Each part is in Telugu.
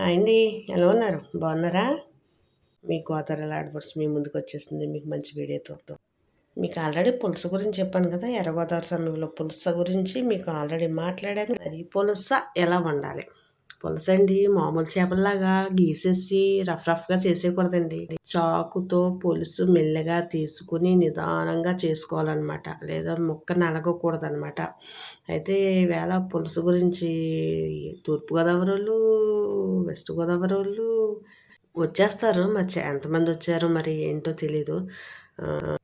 హాయ్ అండి. ఎలా ఉన్నారు? బాగున్నారా? మీ గోదావరి ఆడపడుచు మీ ముందుకు వచ్చేసింది మీకు మంచి వీడియోతో మీకు ఆల్రెడీ పులస గురించి చెప్పాను కదా ఎర్రగోదావరి సమయంలో పులస గురించి మీకు ఆల్రెడీ మాట్లాడాను. అది పులస ఎలా వండాలి? పులస అండి మామూలు చేపల్లాగా గీసేసి రఫ్ రఫ్గా చేసేయకూడదండి. చాకుతో పులుసు మెల్లగా తీసుకుని నిదానంగా చేసుకోవాలన్నమాట. లేదా ముక్క నలగకూడదనమాట అయితే ఈవేళ పులుసు గురించి తూర్పుగోదావరి వాళ్ళు వెస్ట్ గోదావరి వాళ్ళు వచ్చేస్తారు. మరి ఎంతమంది వచ్చారో మరి ఏంటో తెలీదు.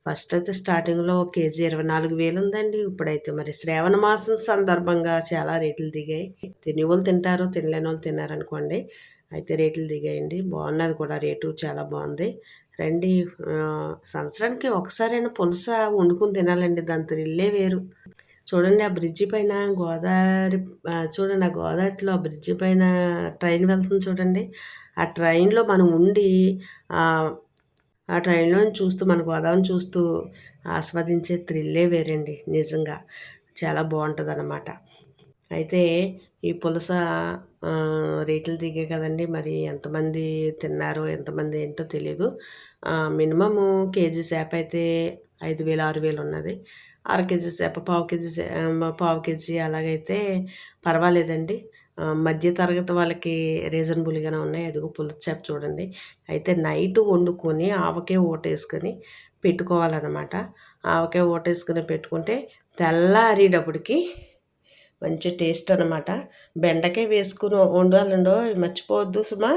ఫస్ట్ అయితే స్టార్టింగ్లో ఒక కేజీ ఇరవై నాలుగు వేలు ఉందండి. ఇప్పుడైతే మరి శ్రావణ మాసం సందర్భంగా చాలా రేట్లు దిగాయి. తినే వాళ్ళు తింటారు తినలేని వాళ్ళు తిన్నారనుకోండి అయితే రేట్లు దిగాయండి. బాగున్నది కూడా రేటు చాలా బాగుంది. రండి సంవత్సరానికి ఒకసారైనా పులస వండుకుని తినాలండి. దాని త్రిల్లే వేరు. చూడండి ఆ బ్రిడ్జి పైన గోదావరి చూడండి ఆ గోదావరిలో ఆ బ్రిడ్జి పైన ట్రైన్ వెళ్తుంది చూడండి. ఆ ట్రైన్లో మనం ఉండి ఆ ట్రైన్లో చూస్తూ మన గోదావరిని చూస్తూ ఆస్వాదించే థ్రిల్లే వేరండి నిజంగా. చాలా బాగుంటుంది అన్నమాట అయితే ఈ పులస రేట్లు దిగే కదండి. మరి ఎంతమంది తిన్నారో ఎంతమంది ఏంటో తెలియదు మినిమము కేజీ చేప అయితే ఐదు వేలు ఆరు వేలు ఉన్నది. అర కేజీ చేప పావు కేజీ పావు కేజీ అలాగైతే పర్వాలేదండి. మధ్య తరగతి వాళ్ళకి రీజనబుల్గానే ఉన్నాయి. అదిగో పులస చేప చూడండి. అయితే నైట్ వండుకొని ఆవకే ఓటేసుకొని పెట్టుకోవాలన్నమాట. ఆవకే ఓటేసుకొని పెట్టుకుంటే తెల్లారేటప్పటికి మంచి టేస్ట్ అనమాట బెండకాయ వేసుకుని వండాలండో మర్చిపోవద్దు సుమా.